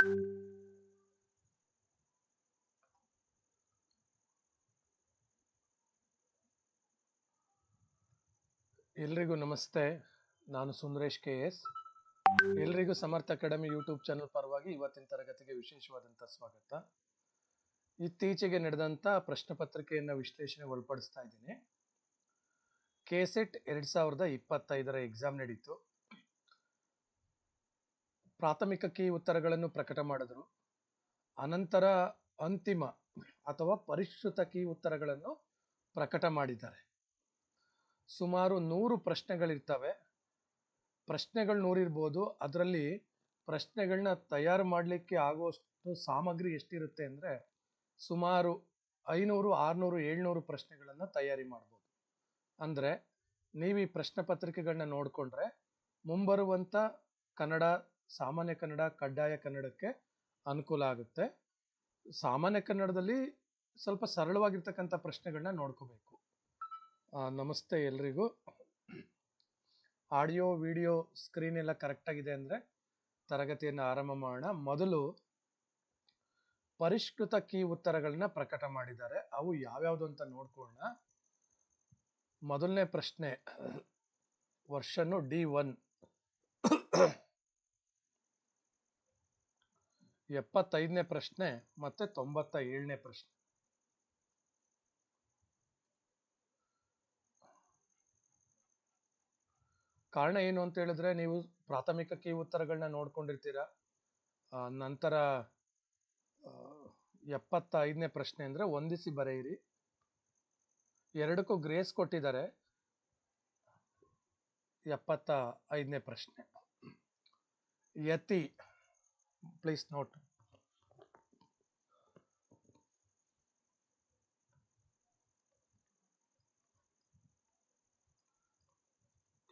ಎಲ್ರಿಗೂ ನಮಸ್ತೆ, ನಾನು ಸುಂದರೇಶ್ ಕೆ ಎಸ್. ಎಲ್ರಿಗೂ ಸಮರ್ಥ ಅಕಾಡೆಮಿ ಯೂಟ್ಯೂಬ್ ಚಾನಲ್ ಪರವಾಗಿ ಇವತ್ತಿನ ತರಗತಿಗೆ ವಿಶೇಷವಾದಂಥ ಸ್ವಾಗತ. ಇತ್ತೀಚೆಗೆ ನಡೆದಂಥ ಪ್ರಶ್ನೆ ಪತ್ರಿಕೆಯನ್ನು ವಿಶ್ಲೇಷಣೆ ಒಳಪಡಿಸ್ತಾ ಇದ್ದೀನಿ. ಕೆಸೆಟ್ ಎರಡು ಸಾವಿರದ ಇಪ್ಪತ್ತೈದರ ಎಕ್ಸಾಮ್ ನಡೀತು. ಪ್ರಾಥಮಿಕ ಕೀ ಉತ್ತರಗಳನ್ನು ಪ್ರಕಟ ಮಾಡಿದ್ರು. ಅನಂತರ ಅಂತಿಮ ಅಥವಾ ಪರಿಷ್ಕೃತ ಕೀ ಉತ್ತರಗಳನ್ನು ಪ್ರಕಟ ಮಾಡಿದ್ದಾರೆ. ಸುಮಾರು ನೂರು ಪ್ರಶ್ನೆಗಳಿರ್ತವೆ. ಪ್ರಶ್ನೆಗಳು ನೂರಿರ್ಬೋದು ಅದರಲ್ಲಿ ಪ್ರಶ್ನೆಗಳನ್ನ ತಯಾರು ಮಾಡಲಿಕ್ಕೆ ಆಗುವಷ್ಟು ಸಾಮಗ್ರಿ ಎಷ್ಟಿರುತ್ತೆ ಅಂದರೆ ಸುಮಾರು ಐನೂರು, ಆರುನೂರು, ಏಳ್ನೂರು ಪ್ರಶ್ನೆಗಳನ್ನು ತಯಾರಿ ಮಾಡ್ಬೋದು. ಅಂದರೆ ನೀವು ಈ ಪ್ರಶ್ನೆ ಪತ್ರಿಕೆಗಳನ್ನ ನೋಡಿಕೊಂಡ್ರೆ ಮುಂಬರುವಂಥ ಕನ್ನಡ ಸಾಮಾನ್ಯ ಕನ್ನಡ, ಕಡ್ಡಾಯ ಕನ್ನಡಕ್ಕೆ ಅನುಕೂಲ ಆಗುತ್ತೆ. ಸಾಮಾನ್ಯ ಕನ್ನಡದಲ್ಲಿ ಸ್ವಲ್ಪ ಸರಳವಾಗಿರ್ತಕ್ಕಂಥ ಪ್ರಶ್ನೆಗಳನ್ನ ನೋಡ್ಕೋಬೇಕು. ನಮಸ್ತೆ ಎಲ್ರಿಗೂ. ಆಡಿಯೋ, ವಿಡಿಯೋ ಸ್ಕ್ರೀನ್ ಎಲ್ಲ ಕರೆಕ್ಟಾಗಿದೆ ಅಂದರೆ ತರಗತಿಯನ್ನು ಆರಂಭ ಮಾಡೋಣ. ಮೊದಲು ಪರಿಷ್ಕೃತ ಕೀ ಉತ್ತರಗಳನ್ನ ಪ್ರಕಟ ಮಾಡಿದ್ದಾರೆ. ಅವು ಯಾವ್ಯಾವ್ದು ಅಂತ ನೋಡ್ಕೊಳ್ಳೋಣ. ಮೊದಲನೇ ಪ್ರಶ್ನೆ, ವರ್ಷನು ಡಿ ಒನ್. ಎಪ್ಪತ್ತೈದನೇ ಪ್ರಶ್ನೆ ಮತ್ತೆ ತೊಂಬತ್ತ ಏಳನೇ ಪ್ರಶ್ನೆ. ಕಾರಣ ಏನು ಅಂತ ಹೇಳಿದ್ರೆ ನೀವು ಪ್ರಾಥಮಿಕ ಕೀ ಉತ್ತರಗಳನ್ನ ನೋಡ್ಕೊಂಡಿರ್ತೀರ. ನಂತರ ಆ, ಎಪ್ಪತ್ತ ಐದನೇ ಪ್ರಶ್ನೆ ಅಂದ್ರೆ ಹೊಂದಿಸಿ ಬರೆಯಿರಿ. ಎರಡಕ್ಕೂ ಗ್ರೇಸ್ ಕೊಟ್ಟಿದ್ದಾರೆ. ಎಪ್ಪತ್ತ ಐದನೇ ಪ್ರಶ್ನೆ. ಯತಿ ಪ್ಲೀಸ್ ನೋಟ್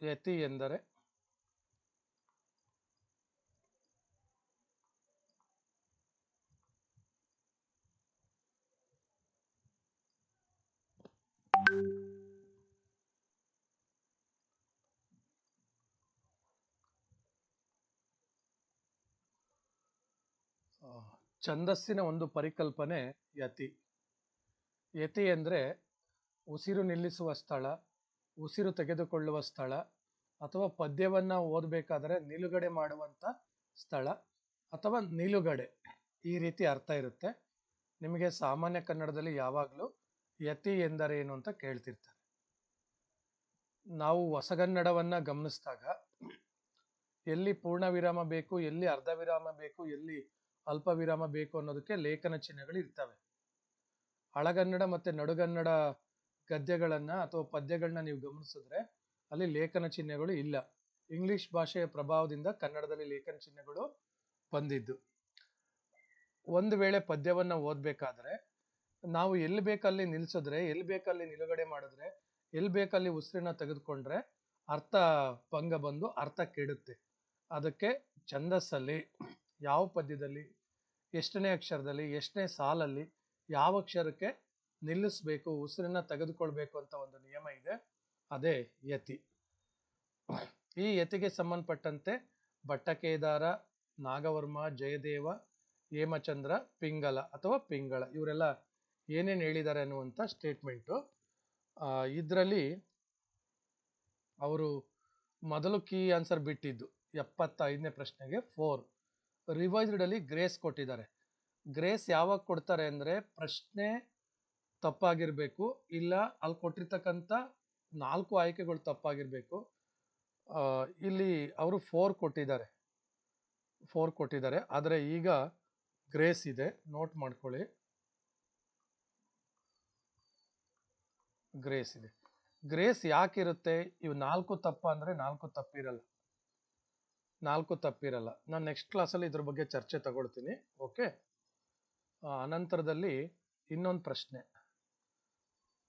ಯತಿ ಎಂದರೆ ಆ, ಛಂದಸ್ಸಿನ ಒಂದು ಪರಿಕಲ್ಪನೆ ಯತಿ. ಯತಿ ಅಂದರೆ ಉಸಿರು ನಿಲ್ಲಿಸುವ ಸ್ಥಳ, ಉಸಿರು ತೆಗೆದುಕೊಳ್ಳುವ ಸ್ಥಳ, ಅಥವಾ ಪದ್ಯವನ್ನು ಓದಬೇಕಾದರೆ ನಿಲುಗಡೆ ಮಾಡುವಂಥ ಸ್ಥಳ, ಅಥವಾ ನಿಲುಗಡೆ ಈ ರೀತಿ ಅರ್ಥ ಇರುತ್ತೆ. ನಿಮಗೆ ಸಾಮಾನ್ಯ ಕನ್ನಡದಲ್ಲಿ ಯಾವಾಗಲೂ ಯತಿ ಎಂದರೇನು ಅಂತ ಕೇಳ್ತಿರ್ತಾರೆ. ನಾವು ಹೊಸಗನ್ನಡವನ್ನು ಗಮನಿಸಿದಾಗ, ಎಲ್ಲಿ ಪೂರ್ಣ ವಿರಾಮ ಬೇಕು, ಎಲ್ಲಿ ಅರ್ಧ ವಿರಾಮ ಬೇಕು, ಎಲ್ಲಿ ಅಲ್ಪ ವಿರಾಮ ಬೇಕು ಅನ್ನೋದಕ್ಕೆ ಲೇಖನ ಚಿಹ್ನೆಗಳು ಇರ್ತವೆ ಹಳಗನ್ನಡ ಮತ್ತೆ ನಡುಗನ್ನಡ ಗದ್ಯಗಳನ್ನು ಅಥವಾ ಪದ್ಯಗಳನ್ನ ನೀವು ಗಮನಿಸಿದ್ರೆ ಅಲ್ಲಿ ಲೇಖನ ಚಿಹ್ನೆಗಳು ಇಲ್ಲ. ಇಂಗ್ಲಿಷ್ ಭಾಷೆಯ ಪ್ರಭಾವದಿಂದ ಕನ್ನಡದಲ್ಲಿ ಲೇಖನ ಚಿಹ್ನೆಗಳು ಬಂದಿದ್ದು. ಒಂದು ವೇಳೆ ಪದ್ಯವನ್ನ ಓದಬೇಕಾದ್ರೆ ನಾವು ಎಲ್ಲಿ ಬೇಕಲ್ಲಿ ನಿಲ್ಸಿದ್ರೆ, ಎಲ್ಲಿ ಬೇಕಲ್ಲಿ ನಿಲುಗಡೆ ಮಾಡಿದ್ರೆ, ಎಲ್ಲಿ ಬೇಕಲ್ಲಿ ಉಸಿರನ್ನ ತೆಗೆದುಕೊಂಡ್ರೆ ಅರ್ಥ ಭಂಗ ಬಂದು ಅರ್ಥ ಕೆಡುತ್ತೆ. ಅದಕ್ಕೆ ಛಂದಸ್ಸಲ್ಲಿ, ಯಾವ ಪದ್ಯದಲ್ಲಿ ಎಷ್ಟನೇ ಅಕ್ಷರದಲ್ಲಿ, ಎಷ್ಟನೇ ಸಾಲಲ್ಲಿ, ಯಾವ ಅಕ್ಷರಕ್ಕೆ ನಿಲ್ಲಿಸಬೇಕು, ಉಸಿರನ್ನ ತೆಗೆದುಕೊಳ್ಬೇಕು ಅಂತ ಒಂದು ನಿಯಮ ಇದೆ. ಅದೇ ಯತಿ. ಈ ಯತಿಗೆ ಸಂಬಂಧಪಟ್ಟಂತೆ ಭಟ್ಟಕೇದಾರ, ನಾಗವರ್ಮ, ಜಯದೇವ, ಹೇಮಚಂದ್ರ, ಪಿಂಗಲ ಅಥವಾ ಪಿಂಗಳ ಇವರೆಲ್ಲ ಏನೇನು ಹೇಳಿದ್ದಾರೆ ಅನ್ನುವಂಥ ಸ್ಟೇಟ್ಮೆಂಟು. ಇದರಲ್ಲಿ ಅವರು ಮೊದಲು ಕೀ ಆನ್ಸರ್ ಬಿಟ್ಟಿದ್ದು ಎಪ್ಪತ್ತೈದನೇ ಪ್ರಶ್ನೆಗೆ ಫೋರ್ ರಿವೈಸ್ಡ್ ಅಲ್ಲಿ ಗ್ರೇಸ್ ಕೊಟ್ಟಿದ್ದಾರೆ. ಗ್ರೇಸ್ ಯಾವಾಗ ಕೊಡ್ತಾರೆ ಅಂದರೆ ಪ್ರಶ್ನೆ ತಪ್ಪಾಗಿರಬೇಕು, ಇಲ್ಲ ಅಲ್ಲಿ ಕೊಟ್ಟಿರ್ತಕ್ಕಂಥ ನಾಲ್ಕು ಆಯ್ಕೆಗಳು ತಪ್ಪಾಗಿರಬೇಕು. ಇಲ್ಲಿ ಅವರು ಫೋರ್ ಕೊಟ್ಟಿದ್ದಾರೆ. ಫೋರ್ ಕೊಟ್ಟಿದ್ದಾರೆ. ಆದರೆ ಈಗ ಗ್ರೇಸ್ ಇದೆ. ನೋಟ್ ಮಾಡ್ಕೊಳ್ಳಿ. ಗ್ರೇಸ್ ಇದೆ. ಗ್ರೇಸ್ ಯಾಕಿರುತ್ತೆ? ಇವು ನಾಲ್ಕು ತಪ್ಪ ಅಂದರೆ ನಾಲ್ಕು ತಪ್ಪಿರಲ್ಲ. ನಾಲ್ಕು ತಪ್ಪಿರಲ್ಲ. ನಾನು ನೆಕ್ಸ್ಟ್ ಕ್ಲಾಸಲ್ಲಿ ಇದ್ರ ಬಗ್ಗೆ ಚರ್ಚೆ ತಗೊಳ್ತೀನಿ ಓಕೆ ಅನಂತರದಲ್ಲಿ ಇನ್ನೊಂದು ಪ್ರಶ್ನೆ.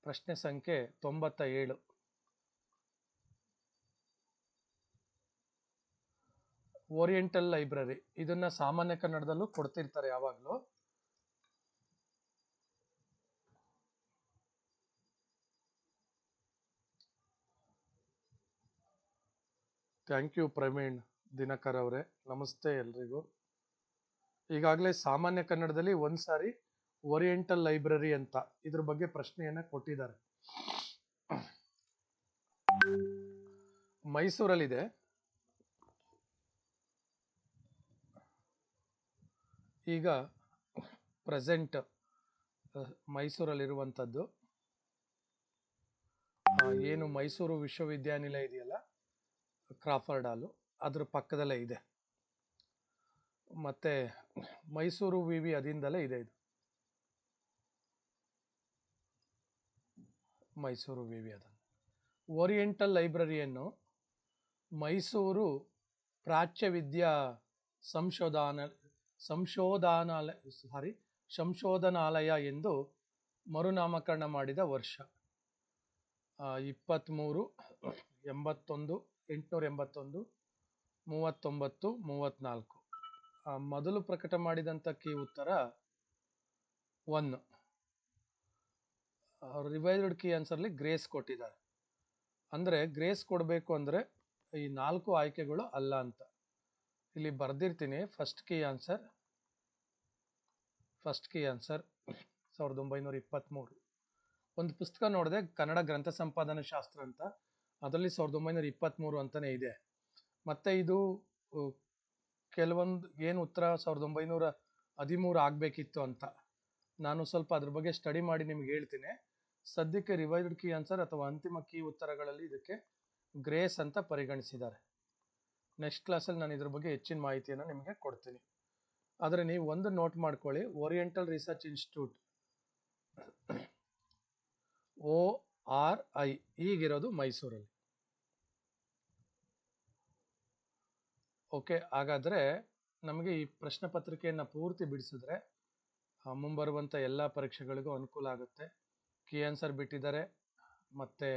ಪ್ರಶ್ನೆ ಸಂಖ್ಯೆ ತೊಂಬತ್ತ ಏಳು ಓರಿಯೆಂಟಲ್ ಲೈಬ್ರರಿ ಇದನ್ನ ಸಾಮಾನ್ಯ ಕನ್ನಡದಲ್ಲೂ ಕೊಡ್ತಿರ್ತಾರೆ ಯಾವಾಗಲೂ. Thank you Praveen. ದಿನಕರ್ ಅವರೇ, ನಮಸ್ತೆ ಎಲ್ರಿಗೂ. ಈಗಾಗಲೇ ಸಾಮಾನ್ಯ ಕನ್ನಡದಲ್ಲಿ ಒಂದ್ಸಾರಿ ಓರಿಯೆಂಟಲ್ ಲೈಬ್ರರಿ ಅಂತ ಇದ್ರ ಬಗ್ಗೆ ಪ್ರಶ್ನೆಯನ್ನ ಕೊಟ್ಟಿದ್ದಾರೆ. ಮೈಸೂರಲ್ಲಿದೆ. ಈಗ ಪ್ರೆಸೆಂಟ್ ಮೈಸೂರಲ್ಲಿರುವಂಥದ್ದು. ಏನು ಮೈಸೂರು ವಿಶ್ವವಿದ್ಯಾನಿಲಯ ಇದೆಯಲ್ಲ, ಕ್ರಾಫರ್ಡ್ ಹಾಲು. ಅದ್ರ ಪಕ್ಕದಲ್ಲೇ ಇದೆ. ಮತ್ತೆ ಮೈಸೂರು ವಿ ವಿ ಅದಿಂದಲೇ ಇದೆ ಇದು. ಮೈಸೂರು ವಿ ವಿ ಅದ. ಓರಿಯೆಂಟಲ್ ಲೈಬ್ರರಿಯನ್ನು ಮೈಸೂರು ಪ್ರಾಚ್ಯ ವಿದ್ಯಾ ಸಂಶೋಧನ ಸಂಶೋಧನಾಲಯ ಸಾರಿ ಸಂಶೋಧನಾಲಯ ಎಂದು ಮರುನಾಮಕರಣ ಮಾಡಿದ ವರ್ಷ. ಇಪ್ಪತ್ತ್ಮೂರು ಎಂಬತ್ತೊಂದು, ಎಂಟುನೂರ ಎಂಬತ್ತೊಂದು ಮೂವತ್ತೊಂಬತ್ತು ಮೂವತ್ತ್ನಾಲ್ಕು ಮೊದಲು ಪ್ರಕಟ ಮಾಡಿದಂಥ ಕೀ ಉತ್ತರ ಒನ್ ರಿವೈಸ್ಡ್ ಕೀ ಆನ್ಸರ್ಲಿ ಗ್ರೇಸ್ ಕೊಟ್ಟಿದ್ದಾರೆ. ಅಂದರೆ ಗ್ರೇಸ್ ಕೊಡಬೇಕು ಅಂದರೆ ಈ ನಾಲ್ಕು ಆಯ್ಕೆಗಳು ಅಲ್ಲ ಅಂತ. ಇಲ್ಲಿ ಬರೆದಿರ್ತೀನಿ first key answer first key answer ಸಾವಿರದ ಒಂಬೈನೂರ ಇಪ್ಪತ್ತ್ಮೂರು ಒಂದು ಪುಸ್ತಕ ನೋಡಿದೆ ಕನ್ನಡ ಗ್ರಂಥ ಸಂಪಾದನಾ ಶಾಸ್ತ್ರ ಅಂತ. ಅದರಲ್ಲಿ ಸಾವಿರದ ಒಂಬೈನೂರ ಇಪ್ಪತ್ತ್ಮೂರು ಅಂತಲೇ ಇದೆ. ಮತ್ತು ಇದು ಕೆಲವೊಂದು ಏನು ಉತ್ತರ ಸಾವಿರದ ಒಂಬೈನೂರ ಹದಿಮೂರು ಆಗಬೇಕಿತ್ತು ಅಂತ. ನಾನು ಸ್ವಲ್ಪ ಅದ್ರ ಬಗ್ಗೆ ಸ್ಟಡಿ ಮಾಡಿ ನಿಮ್ಗೆ ಹೇಳ್ತೀನಿ. ಸದ್ಯಕ್ಕೆ ರಿವೈಸ್ಡ್ ಕೀ ಆನ್ಸರ್ ಅಥವಾ ಅಂತಿಮ ಕೀ ಉತ್ತರಗಳಲ್ಲಿ ಇದಕ್ಕೆ ಗ್ರೇಸ್ ಅಂತ ಪರಿಗಣಿಸಿದ್ದಾರೆ. ನೆಕ್ಸ್ಟ್ ಕ್ಲಾಸಲ್ಲಿ ನಾನು ಇದ್ರ ಬಗ್ಗೆ ಹೆಚ್ಚಿನ ಮಾಹಿತಿಯನ್ನು ನಿಮಗೆ ಕೊಡ್ತೀನಿ. ಆದರೆ ನೀವು ಒಂದು ನೋಟ್ ಮಾಡ್ಕೊಳ್ಳಿ. Oriental research institute O R I ಈಗಿರೋದು ಮೈಸೂರಲ್ಲಿ. ಓಕೆ, ಹಾಗಾದರೆ ನಮಗೆ ಈ ಪ್ರಶ್ನೆ ಪತ್ರಿಕೆಯನ್ನು ಪೂರ್ತಿ ಬಿಡಿಸಿದ್ರೆ ಮುಂಬರುವಂಥ ಎಲ್ಲ ಪರೀಕ್ಷೆಗಳಿಗೂ ಅನುಕೂಲ ಆಗುತ್ತೆ. ಕೀ ಆನ್ಸರ್ ಬಿಟ್ಟಿದ್ದಾರೆ, ಮತ್ತು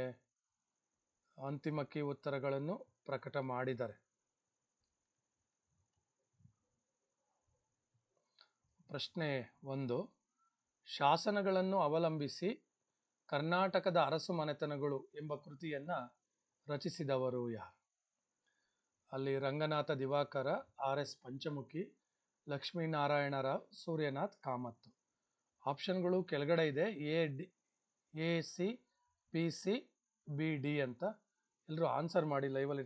ಅಂತಿಮ ಕೀ ಉತ್ತರಗಳನ್ನು ಪ್ರಕಟ ಮಾಡಿದ್ದಾರೆ. ಪ್ರಶ್ನೆ ಒಂದು, ಶಾಸನಗಳನ್ನು ಅವಲಂಬಿಸಿ ಕರ್ನಾಟಕದ ಅರಸು ಮನೆತನಗಳು ಎಂಬ ಕೃತಿಯನ್ನು ರಚಿಸಿದವರು ಯಾರು? ಅಲ್ಲಿ ರಂಗನಾಥ ದಿವಾಕರ, ಆರ್ ಎಸ್ ಪಂಚಮುಖಿ ಲಕ್ಷ್ಮೀನಾರಾಯಣ ರಾವ್ ಸೂರ್ಯನಾಥ್ ಕಾಮತ್. ಆಪ್ಷನ್ಗಳು ಕೆಳಗಡೆ ಇದೆ, A D, A C, P C, B D ಅಂತ. ಎಲ್ಲರೂ ಆನ್ಸರ್ ಮಾಡಿ ಲೈವಲ್ಲಿ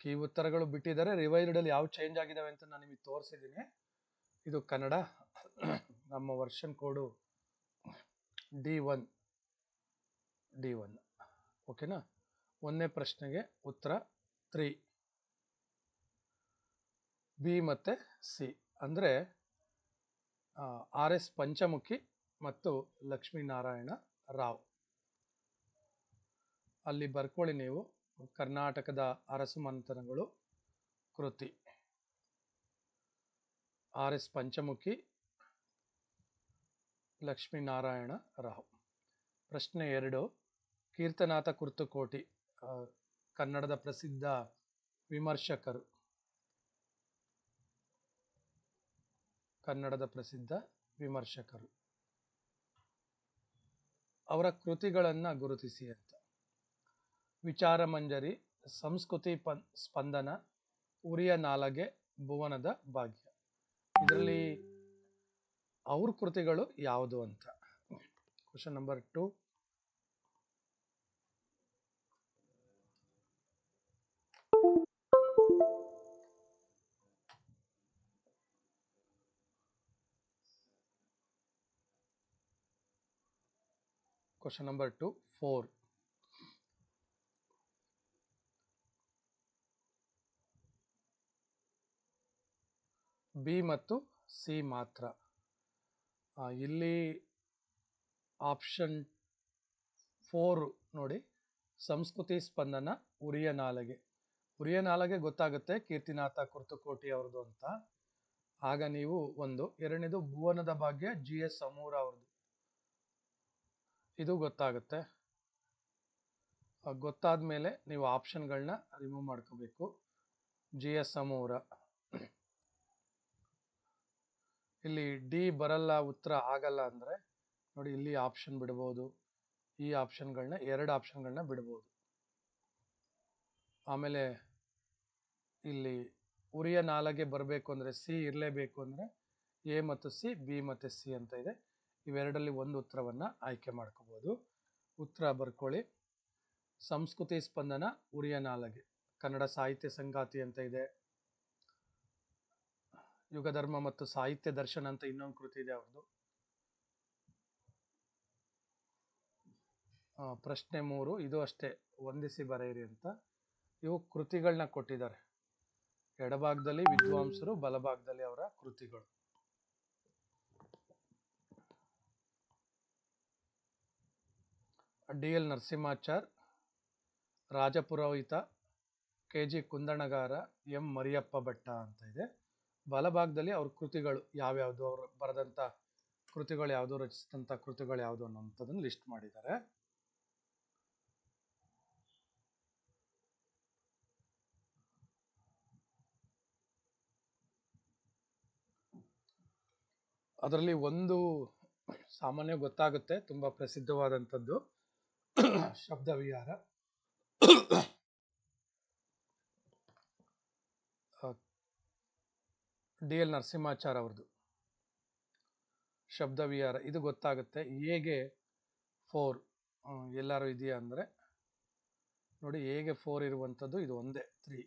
ಕೀ ಉತ್ತರಗಳು ಬಿಟ್ಟಿದ್ದಾರೆ. ರಿವೈಸ್ಡ್ ಅಲ್ಲಿ ಯಾವ ಚೇಂಜ್ ಆಗಿದಾವೆ ಅಂತ ನಾನು ನಿಮಗೆ ತೋರಿಸಿದ್ದೀನಿ ಇದು ಕನ್ನಡ. ನಮ್ಮ version code D one D one ಓಕೆನಾ ಒಂದನೇ ಪ್ರಶ್ನೆಗೆ ಉತ್ತರ ತ್ರೀ ಬಿ ಮತ್ತು ಸಿ ಅಂದರೆ ಆರ್ ಎಸ್ ಪಂಚಮುಖಿ ಮತ್ತು ಲಕ್ಷ್ಮೀನಾರಾಯಣ ರಾವ್. ಅಲ್ಲಿ ಬರ್ಕೊಳ್ಳಿ ನೀವು. ಕರ್ನಾಟಕದ ಅರಸು ಮಂಥನಗಳು ಕೃತಿ. ಆರ್ ಎಸ್ ಪಂಚಮುಖಿ, ಲಕ್ಷ್ಮೀನಾರಾಯಣ ರಾವ್ ಪ್ರಶ್ನೆ ಎರಡು, ಕೀರ್ತನಾಥ ಕುರ್ತುಕೋಟಿ ಕನ್ನಡದ ಪ್ರಸಿದ್ಧ ವಿಮರ್ಶಕರು. ಕನ್ನಡದ ಪ್ರಸಿದ್ಧ ವಿಮರ್ಶಕರು. ಅವರ ಕೃತಿಗಳನ್ನು ಗುರುತಿಸಿ ಅಂತ. ವಿಚಾರ ಮಂಜರಿ, ಸಂಸ್ಕೃತಿ ಪನ್, ಸ್ಪಂದನ, ಉರಿಯ ನಾಲಗೆ, ಭುವನದ ಭಾಗ್ಯ. ಇದರಲ್ಲಿ ಅವ್ರ ಕೃತಿಗಳು ಯಾವುದು ಅಂತ? Question number two question number two four B ಮತ್ತು ಸಿ ಮಾತ್ರ. ಇಲ್ಲಿ ಆಪ್ಷನ್ ಫೋರ್ ನೋಡಿ, ಸಂಸ್ಕೃತಿ ಸ್ಪಂದನ ಉರಿಯ ನಾಲಗೆ. ಉರಿಯ ನಾಲಗೆ ಗೊತ್ತಾಗುತ್ತೆ ಕೀರ್ತಿನಾಥ ಕುರ್ತುಕೋಟಿ ಅವ್ರದ್ದು ಅಂತ. ಆಗ ನೀವು ಒಂದು, ಎರಡನೇದು ಭುವನದ ಭಾಗ್ಯ ಜಿ ಎಸ್ ಅಮೂರ ಅವ್ರದ್ದು. ಇದು ಗೊತ್ತಾಗುತ್ತೆ. ಗೊತ್ತಾದ ಮೇಲೆ ನೀವು ಆಪ್ಷನ್ಗಳನ್ನ ರಿಮೂವ್ ಮಾಡ್ಕೋಬೇಕು. ಜಿ ಎಸ್ ಅಮೂರ ಇಲ್ಲಿ ಡಿ ಬರಲ್ಲ, ಉತ್ತರ ಆಗಲ್ಲ ಅಂದ್ರೆ ನೋಡಿ ಇಲ್ಲಿ ಆಪ್ಷನ್ ಬಿಡ್ಬೋದು. ಈ ಆಪ್ಷನ್ಗಳನ್ನ ಎರಡು ಆಪ್ಷನ್ಗಳನ್ನ ಬಿಡ್ಬೋದು. ಆಮೇಲೆ ಇಲ್ಲಿ ಉರಿಯ ನಾಲಗೆ ಬರಬೇಕು ಅಂದ್ರೆ ಸಿ ಇರಲೇಬೇಕು ಅಂದ್ರೆ ಎ ಮತ್ತು ಸಿ, ಬಿ ಮತ್ತು ಸಿ ಅಂತ ಇದೆ. ಇವೆರಡರಲ್ಲಿ ಒಂದು ಉತ್ತರವನ್ನು ಆಯ್ಕೆ ಮಾಡ್ಕೋಬಹುದು ಉತ್ತರ ಬರ್ಕೊಳ್ಳಿ. ಸಂಸ್ಕೃತಿ ಸ್ಪಂದನ ಉರಿಯ ನಾಲಗೆ. ಕನ್ನಡ ಸಾಹಿತ್ಯ ಸಂಗಾತಿ ಅಂತ ಇದೆ. ಯುಗಧರ್ಮ ಮತ್ತು ಸಾಹಿತ್ಯ ದರ್ಶನ ಅಂತ ಇನ್ನೊಂದು ಕೃತಿ ಇದೆ ಅವ್ರದ್ದು ಪ್ರಶ್ನೆ ಮೂರು, ಇದು ಅಷ್ಟೇ, ವಂದಿಸಿ ಬರೆಯಿರಿ ಅಂತ. ಇವು ಕೃತಿಗಳನ್ನ ಕೊಟ್ಟಿದ್ದಾರೆ. ಎಡಭಾಗದಲ್ಲಿ ವಿದ್ವಾಂಸರು, ಬಲಭಾಗದಲ್ಲಿ ಅವರ ಕೃತಿಗಳು. D L Narasimhachar, Rajapurohita, K G Kundanagara, M Mariyappa Bhatta ಅಂತ ಇದೆ. ಬಲಭಾಗದಲ್ಲಿ ಅವ್ರ ಕೃತಿಗಳು ಯಾವ್ಯಾವುದು, ಅವರು ಬರೆದಂಥ ಕೃತಿಗಳು ಯಾವುದು ರಚಿಸಿದಂಥ ಕೃತಿಗಳು ಯಾವುದು ಅನ್ನೋಂಥದ್ದನ್ನು ಲಿಸ್ಟ್ ಮಾಡಿದ್ದಾರೆ. ಅದರಲ್ಲಿ ಒಂದು ಸಾಮಾನ್ಯ ಗೊತ್ತಾಗುತ್ತೆ, ತುಂಬಾ ಪ್ರಸಿದ್ಧವಾದಂಥದ್ದು ಶಬ್ದ ಡಿ ಎಲ್ ನರಸಿಂಹಾಚಾರ್ ಅವ್ರದ್ದು. ಶಬ್ದ ವಿಹಾರ. ಇದು ಗೊತ್ತಾಗುತ್ತೆ. ಹೇಗೆ ಫೋರ್ ಎಲ್ಲರೂ ಇದೆಯಾ ಅಂದರೆ, ನೋಡಿ ಹೇಗೆ ಫೋರ್ ಇರುವಂಥದ್ದು ಇದು ಒಂದೇ ತ್ರೀ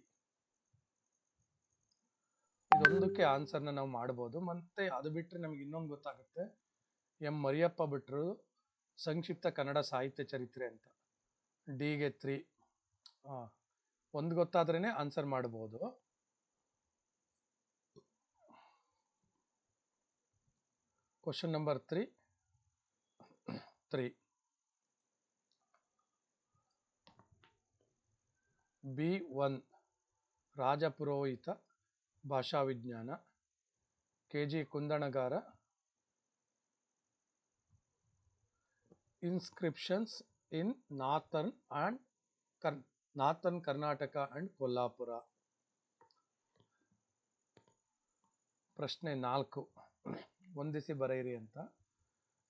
ಇದೊಂದಕ್ಕೆ ಆನ್ಸರ್ನ ನಾವು ಮಾಡ್ಬೋದು. ಮತ್ತೆ ಅದು ಬಿಟ್ಟರೆ ನಮ್ಗೆ ಇನ್ನೊಂದು ಗೊತ್ತಾಗುತ್ತೆ. ಎಂ ಮರಿಯಪ್ಪ ಬಿಟ್ಟರು ಸಂಕ್ಷಿಪ್ತ ಕನ್ನಡ ಸಾಹಿತ್ಯ ಚರಿತ್ರೆ ಅಂತ. ಡಿಗೆ ತ್ರೀ ಒಂದು ಗೊತ್ತಾದ್ರೇ ಆನ್ಸರ್ ಮಾಡ್ಬೋದು. Question number three three B one Rajapurohita Bhasha Vijnana K G Kundanagara inscriptions in northern and ಕರ್ ನಾರ್ಥನ್ ಕರ್ನಾಟಕ ಆ್ಯಂಡ್ ಕೊಲ್ಲಾಪುರ ಪ್ರಶ್ನೆ ನಾಲ್ಕು ಹೊಂದಿಸಿ ಬರೆಯಿರಿ ಅಂತ.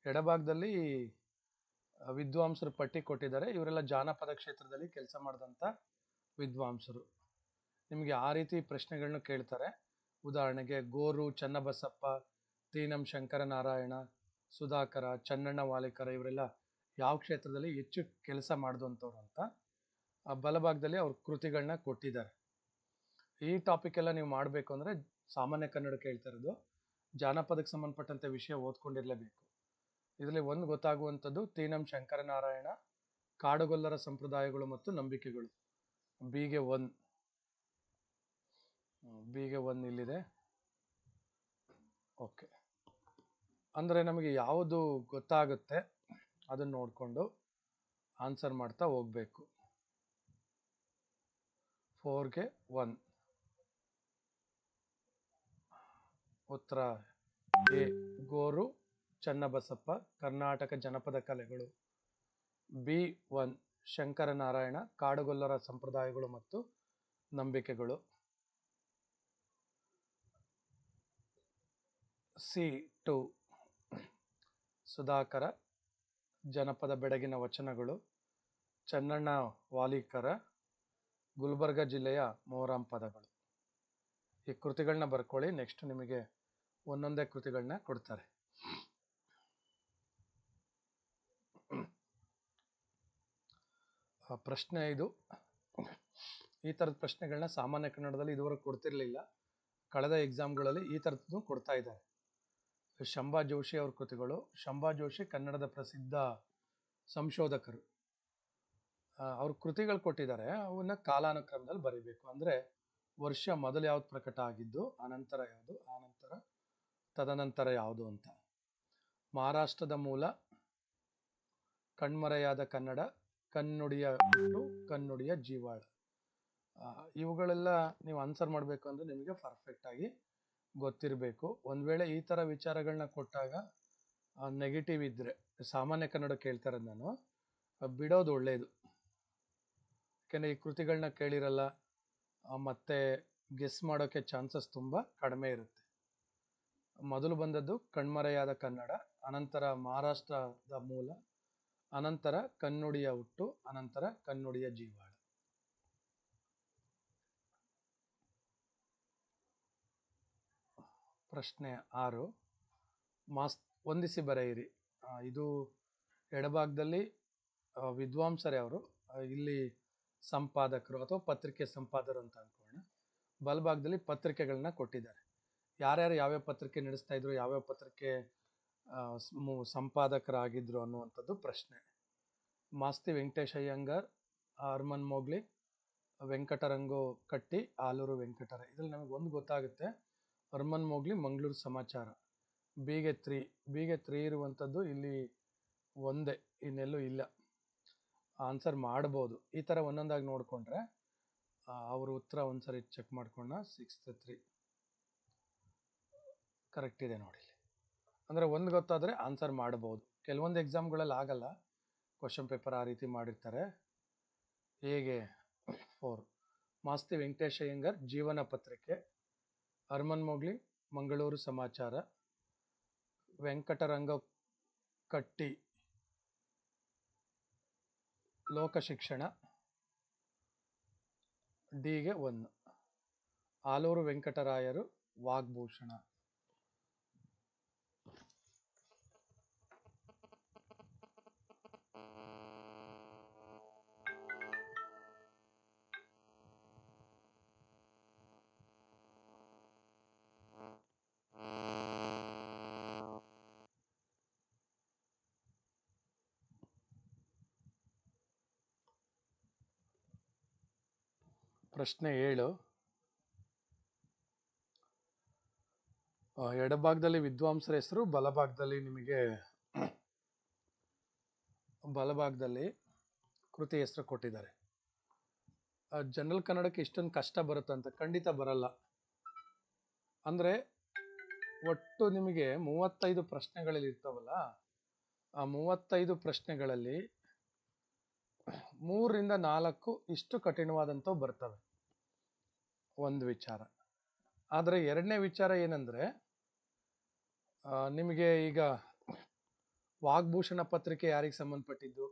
ಎಡಭಾಗದಲ್ಲಿ ವಿದ್ವಾಂಸರ ಪಟ್ಟಿ ಕೊಟ್ಟಿದ್ದಾರೆ. ಇವರೆಲ್ಲ ಜಾನಪದ ಕ್ಷೇತ್ರದಲ್ಲಿ ಕೆಲಸ ಮಾಡಿದಂಥ ವಿದ್ವಾಂಸರು. ನಿಮಗೆ ಆ ರೀತಿ ಪ್ರಶ್ನೆಗಳನ್ನ ಕೇಳ್ತಾರೆ. ಉದಾಹರಣೆಗೆ, ಗೋರು ಚನ್ನಬಸಪ್ಪ, ತೀನಂ ಶಂಕರನಾರಾಯಣ, ಸುಧಾಕರ, ಚನ್ನಣ್ಣ ವಾಲಿಕರ ಇವರೆಲ್ಲ ಯಾವ ಕ್ಷೇತ್ರದಲ್ಲಿ ಹೆಚ್ಚು ಕೆಲಸ ಮಾಡಿದಂಥವ್ರು ಅಂತ, ಆ ಬಲಭಾಗದಲ್ಲಿ ಅವ್ರ ಕೃತಿಗಳನ್ನ ಕೊಟ್ಟಿದ್ದಾರೆ. ಈ ಟಾಪಿಕ್ ಎಲ್ಲ ನೀವು ಮಾಡಬೇಕು ಅಂದರೆ ಸಾಮಾನ್ಯ ಕನ್ನಡ ಕೇಳ್ತಾ ಇರೋದು. ಜಾನಪದಕ್ಕೆ ಸಂಬಂಧಪಟ್ಟಂತೆ ವಿಷಯ ಓದ್ಕೊಂಡಿರಲೇಬೇಕು. ಇದರಲ್ಲಿ ಒಂದು ಗೊತ್ತಾಗುವಂಥದ್ದು ತೀನಂ ಶಂಕರನಾರಾಯಣ, ಕಾಡುಗೊಲ್ಲರ ಸಂಪ್ರದಾಯಗಳು ಮತ್ತು ನಂಬಿಕೆಗಳು. ಬಿಗೆ ಒನ್. ಬಿಗೆ ಒನ್ ಇಲ್ಲಿದೆ. ಓಕೆ. ಅಂದರೆ ನಮಗೆ ಯಾವುದು ಗೊತ್ತಾಗುತ್ತೆ ಅದನ್ನು ನೋಡಿಕೊಂಡು ಆನ್ಸರ್ ಮಾಡ್ತಾ ಹೋಗಬೇಕು. ಫೋರ್ಗೆ ಒನ್. ಉತ್ತರ ಎ ಗೋರು, ಚನ್ನಬಸಪ್ಪ, ಕರ್ನಾಟಕ ಜನಪದ ಕಲೆಗಳು. ಬಿ ಒನ್ ಶಂಕರನಾರಾಯಣ, ಕಾಡುಗೊಲ್ಲರ ಸಂಪ್ರದಾಯಗಳು ಮತ್ತು ನಂಬಿಕೆಗಳು. ಸಿ ಟು ಸುಧಾಕರ, ಜನಪದ ಬೆಡಗಿನ ವಚನಗಳು. ಚನ್ನಣ್ಣ ವಾಲಿಕರ, ಗುಲ್ಬರ್ಗ ಜಿಲ್ಲೆಯ ಮೋರಂ ಪದಗಳು. ಈ ಕೃತಿಗಳನ್ನ ಬರ್ಕೊಳ್ಳಿ, ನೆಕ್ಸ್ಟ್ ನಿಮಗೆ ಒಂದೊಂದೇ ಕೃತಿಗಳನ್ನ ಕೊಡ್ತಾರೆ. ಪ್ರಶ್ನೆ ಇದು. ಈ ಥರದ ಪ್ರಶ್ನೆಗಳನ್ನ ಸಾಮಾನ್ಯ ಕನ್ನಡದಲ್ಲಿ ಇದುವರೆಗೂ ಕೊಡ್ತಿರಲಿಲ್ಲ. ಕಳೆದ ಎಕ್ಸಾಮ್ಗಳಲ್ಲಿ ಈ ಥರದ್ದು ಕೊಡ್ತಾ ಇದ್ದಾರೆ. ಶಂಭಾ ಜೋಶಿ ಅವ್ರ ಕೃತಿಗಳು. ಶಂಭಾ ಜೋಶಿ ಕನ್ನಡದ ಪ್ರಸಿದ್ಧ ಸಂಶೋಧಕರು. ಅವ್ರ ಕೃತಿಗಳು ಕೊಟ್ಟಿದ್ದಾರೆ. ಅವನ್ನ ಕಾಲಾನುಕ್ರಮದಲ್ಲಿ ಬರೀಬೇಕು. ಅಂದರೆ ವರ್ಷ ಮೊದಲು ಯಾವ್ದು ಪ್ರಕಟ ಆಗಿದ್ದು ಆನಂತರ ಯಾವುದು ಆನಂತರ ತದನಂತರ ಯಾವುದು ಅಂತ? ಮಹಾರಾಷ್ಟ್ರದ ಮೂಲ, ಕಣ್ಮರೆಯಾದ ಕನ್ನಡ, ಕನ್ನುಡಿಯ ಹುಟ್ಟು ಕನ್ನುಡಿಯ ಜೀವಾಳ. ಇವುಗಳೆಲ್ಲ ನೀವು ಆನ್ಸರ್ ಮಾಡಬೇಕು ಅಂದರೆ ನಿಮಗೆ ಪರ್ಫೆಕ್ಟ್ ಆಗಿ ಗೊತ್ತಿರಬೇಕು. ಒಂದು ವೇಳೆ ಈ ಥರ ವಿಚಾರಗಳನ್ನ ಕೊಟ್ಟಾಗ ನೆಗೆಟಿವ್ ಇದ್ದರೆ ಸಾಮಾನ್ಯ ಕನ್ನಡ ಕೇಳ್ತಾ ನಾನು ಬಿಡೋದು ಒಳ್ಳೆಯದು ಯಾಕೆಂದರೆ ಈ ಕೃತಿಗಳನ್ನ ಕೇಳಿರಲ್ಲ ಮತ್ತೆ ಗೆಸ್ ಮಾಡೋಕ್ಕೆ ಚಾನ್ಸಸ್ ತುಂಬ ಕಡಿಮೆ ಇರುತ್ತೆ. ಮೊದಲು ಬಂದದ್ದು ಕಣ್ಮರೆಯಾದ ಕನ್ನಡ, ಅನಂತರ ಮಹಾರಾಷ್ಟ್ರದ ಮೂಲ, ಅನಂತರ ಕನ್ನುಡಿಯ ಹುಟ್ಟು, ಅನಂತರ ಕನ್ನುಡಿಯ ಜೀವಾಳ. ಪ್ರಶ್ನೆ ಆರು. ಮಾಸ್, ಹೊಂದಿಸಿ ಬರೆಯಿರಿ. ಇದು ಎಡಭಾಗದಲ್ಲಿ ವಿದ್ವಾಂಸರೇ ಅವರು ಇಲ್ಲಿ ಸಂಪಾದಕರು ಅಥವಾ ಪತ್ರಿಕೆ ಸಂಪಾದಕರು ಅಂತ ಅನ್ಕೊಳ್ಳೋಣ ಬಲಭಾಗದಲ್ಲಿ ಪತ್ರಿಕೆಗಳನ್ನ ಕೊಟ್ಟಿದ್ದಾರೆ. ಯಾರ್ಯಾರು ಯಾವ್ಯಾವ ಪತ್ರಿಕೆ ನಡೆಸ್ತಾ ಇದ್ರು, ಯಾವ್ಯಾವ ಪತ್ರಿಕೆ ಸಂಪಾದಕರಾಗಿದ್ರು ಅನ್ನುವಂಥದ್ದು ಪ್ರಶ್ನೆ. Masti Venkatesh Iyengar, Hermann Mogling, Venkatarangu Katti, Aluru ವೆಂಕಟರ. ಇದ್ರಲ್ಲಿ ನಮಗೆ ಒಂದು ಗೊತ್ತಾಗುತ್ತೆ. ಅರ್ಮನ್ ಮೊಗ್ಲಿ, ಮಂಗಳೂರು ಸಮಾಚಾರ. ಬಿಗೆ ತ್ರೀ ಬಿಗೆ ತ್ರೀ ಇರುವಂಥದ್ದು ಇಲ್ಲಿ ಒಂದೇ, ಇನ್ನೆಲ್ಲೂ ಇಲ್ಲ. ಆನ್ಸರ್ ಮಾಡ್ಬೋದು. ಈ ಥರ ಒಂದೊಂದಾಗಿ ನೋಡಿಕೊಂಡ್ರೆ ಅವ್ರ ಉತ್ತರ ಒಂದ್ಸರಿ ಚೆಕ್ ಮಾಡ್ಕೊಂಡ ಸಿಕ್ಸ್ ತ್ರೀ. ಕರೆಕ್ಟ್ ಇದೆ ನೋಡಿ ಇಲ್ಲಿ. ಅಂದರೆ ಒಂದು ಗೊತ್ತಾದರೆ ಆನ್ಸರ್ ಮಾಡ್ಬೋದು. ಕೆಲವೊಂದು ಎಕ್ಸಾಮ್ಗಳಲ್ಲಿ ಆಗಲ್ಲ. ಕ್ವಶನ್ ಪೇಪರ್ ಆ ರೀತಿ ಮಾಡಿರ್ತಾರೆ. ಹೇಗೆ? ಫೋರ್ ಮಾಸ್ತಿ ವೆಂಕಟೇಶ ಅಯ್ಯಂಗರ್ ಜೀವನ ಪತ್ರಿಕೆ. ಹರ್ಮನ್ ಮೊಗ್ಲಿ, ಮಂಗಳೂರು ಸಮಾಚಾರ. ವೆಂಕಟರಂಗ ಕಟ್ಟಿ. ಲೋಕ ಶಿಕ್ಷಣ. ಡಿಗೆ ಒನ್ ಆಲೂರು ವೆಂಕಟರಾಯರು ವಾಗ್ಭೂಷಣ. ಪ್ರಶ್ನೆ ಏಳು. ಎಡಭಾಗದಲ್ಲಿ ವಿದ್ವಾಂಸರ ಹೆಸರು, ಬಲಭಾಗದಲ್ಲಿ ನಿಮಗೆ ಬಲಭಾಗದಲ್ಲಿ ಕೃತಿ ಹೆಸರು ಕೊಟ್ಟಿದ್ದಾರೆ. ಜನರಲ್ ಕನ್ನಡಕ್ಕೆ ಇಷ್ಟೊಂದು ಕಷ್ಟ ಬರುತ್ತೆ ಅಂತ ಖಂಡಿತ ಬರಲ್ಲ. ಅಂದರೆ ಒಟ್ಟು ನಿಮಗೆ ಮೂವತ್ತೈದು ಪ್ರಶ್ನೆಗಳಲ್ಲಿ ಇರ್ತಾವಲ್ಲ, ಆ ಮೂವತ್ತೈದು ಪ್ರಶ್ನೆಗಳಲ್ಲಿ ಮೂರರಿಂದ ನಾಲ್ಕು ಇಷ್ಟು ಕಠಿಣವಾದಂಥವು ಬರ್ತವೆ. ಒಂದು ವಿಚಾರ. ಆದರೆ ಎರಡನೇ ವಿಚಾರ ಏನಂದರೆ ನಿಮಗೆ ಈಗ ವಾಗ್ಭೂಷಣ ಪತ್ರಿಕೆ ಯಾರಿಗೆ ಸಂಬಂಧಪಟ್ಟಿದ್ದು,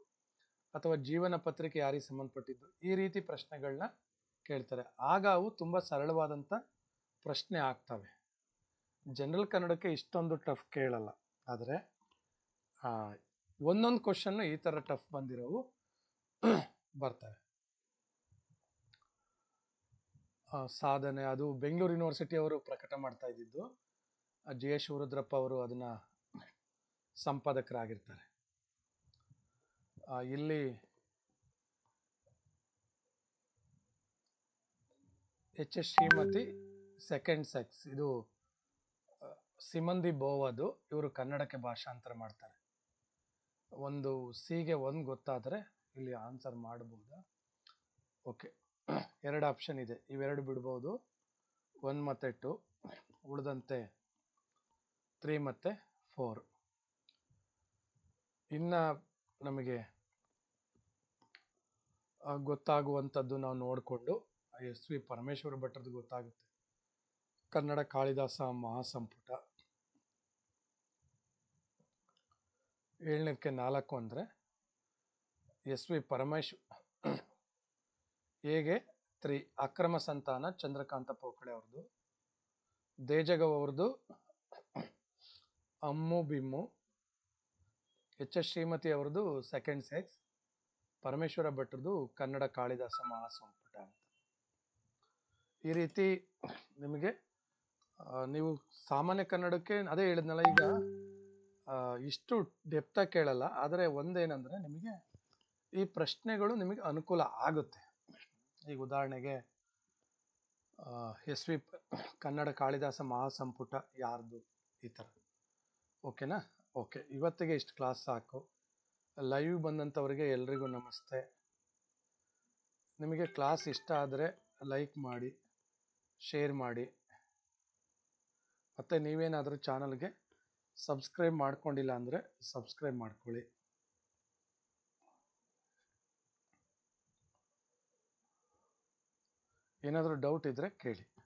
ಅಥವಾ ಜೀವನ ಪತ್ರಿಕೆ ಯಾರಿಗೆ ಸಂಬಂಧಪಟ್ಟಿದ್ದು, ಈ ರೀತಿ ಪ್ರಶ್ನೆಗಳನ್ನ ಕೇಳ್ತಾರೆ. ಆಗ ಅವು ತುಂಬ ಸರಳವಾದಂಥ ಪ್ರಶ್ನೆ ಆಗ್ತವೆ. ಜನರಲ್ ಕನ್ನಡಕ್ಕೆ ಇಷ್ಟೊಂದು ಟಫ್ ಕೇಳಲ್ಲ. ಆದರೆ ಒಂದೊಂದು ಕ್ವಶನ್ನು ಈ ಥರ ಟಫ್ ಬಂದಿರೋವು ಬರ್ತವೆ ಆ, ಸಾಧನೆ. ಅದು ಬೆಂಗಳೂರು ಯೂನಿವರ್ಸಿಟಿ ಅವರು ಪ್ರಕಟ ಮಾಡ್ತಾ ಇದ್ದಿದ್ದು. ಜಿ ಎಸ್ ಶಿವರುದ್ರಪ್ಪ ಅವರು ಅದನ್ನ ಸಂಪಾದಕರಾಗಿರ್ತಾರೆ. ಇಲ್ಲಿ H S Shrimati second sex ಇದು ಸಿಮಂದಿ ಬೋವದು. ಇವರು ಕನ್ನಡಕ್ಕೆ ಭಾಷಾಂತರ ಮಾಡ್ತಾರೆ. ಒಂದು ಸಿಗೆ ಒಂದು ಗೊತ್ತಾದರೆ ಇಲ್ಲಿ ಆನ್ಸರ್ ಮಾಡ್ಬೋದಾ? ಓಕೆ ಎರಡು ಆಪ್ಷನ್ ಇದೆ. ಇವೆರಡು ಬಿಡ್ಬೋದು. ಒನ್ ಮತ್ತು ಟು ಉಳಿದಂತೆ ತ್ರೀ ಮತ್ತು ಫೋರ್ ಇನ್ನು ನಮಗೆ ಗೊತ್ತಾಗುವಂಥದ್ದು ನಾವು ನೋಡಿಕೊಂಡು ಎಸ್ ವಿ ಪರಮೇಶ್ವರ ಭಟ್ರದ್ದು ಗೊತ್ತಾಗುತ್ತೆ. ಕನ್ನಡ ಕಾಳಿದಾಸ ಮಹಾಸಂಪುಟ. ಏಳನೇಕ್ಕೆ ನಾಲ್ಕು ಅಂದರೆ ಎಸ್ ವಿ ಪರಮೇಶ್ವ ಹೇಗೆ? ತ್ರೀ, ಅಕ್ರಮ ಸಂತಾನ, ಚಂದ್ರಕಾಂತ ಪೋಕಳೆ ಅವ್ರದ್ದು ದೇಜಗವ್ ಅವ್ರದ್ದು ಅಮ್ಮು ಬಿಮ್ಮು. ಎಚ್ ಎಸ್ ಶ್ರೀಮತಿ ಅವ್ರದ್ದು ಸೆಕೆಂಡ್ ಸೆಕ್ಸ್ ಪರಮೇಶ್ವರ ಭಟ್ರದ್ದು ಕನ್ನಡ ಕಾಳಿದಾಸ ಮಹಾಸಂಪುಟ ಅಂತ. ಈ ರೀತಿ ನಿಮಗೆ ನೀವು ಸಾಮಾನ್ಯ ಕನ್ನಡಕ್ಕೆ ಅದೇ ಹೇಳಿದ್ನಲ್ಲ ಈಗ ಇಷ್ಟು ಡೆಪ್ತ ಕೇಳಲ್ಲ, ಆದರೆ ಒಂದೇನಂದ್ರೆ ನಿಮಗೆ ಈ ಪ್ರಶ್ನೆಗಳು ನಿಮಗೆ ಅನುಕೂಲ ಆಗುತ್ತೆ. ಈಗ ಉದಾಹರಣೆಗೆ ಎಸ್ ವಿ ಕನ್ನಡ ಕಾಳಿದಾಸ ಮಹಾಸಂಪುಟ ಯಾರ್ದು? ಈ ಥರ ಓಕೆನಾ? ಓಕೆ, ಇವತ್ತಿಗೆ ಇಷ್ಟು ಕ್ಲಾಸ್ ಸಾಕು. ಲೈವ್ ಬಂದಂಥವ್ರಿಗೆ ಎಲ್ರಿಗೂ ನಮಸ್ತೆ. ನಿಮಗೆ ಕ್ಲಾಸ್ ಇಷ್ಟ ಆದರೆ ಲೈಕ್ ಮಾಡಿ, ಶೇರ್ ಮಾಡಿ. ಮತ್ತು ನೀವೇನಾದರೂ ಚಾನಲ್ಗೆ ಸಬ್ಸ್ಕ್ರೈಬ್ ಮಾಡ್ಕೊಂಡಿಲ್ಲ ಅಂದರೆ ಸಬ್ಸ್ಕ್ರೈಬ್ ಮಾಡ್ಕೊಳ್ಳಿ. ಏನಾದರೂ ಡೌಟ್ ಇದ್ದರೆ ಕೇಳಿ.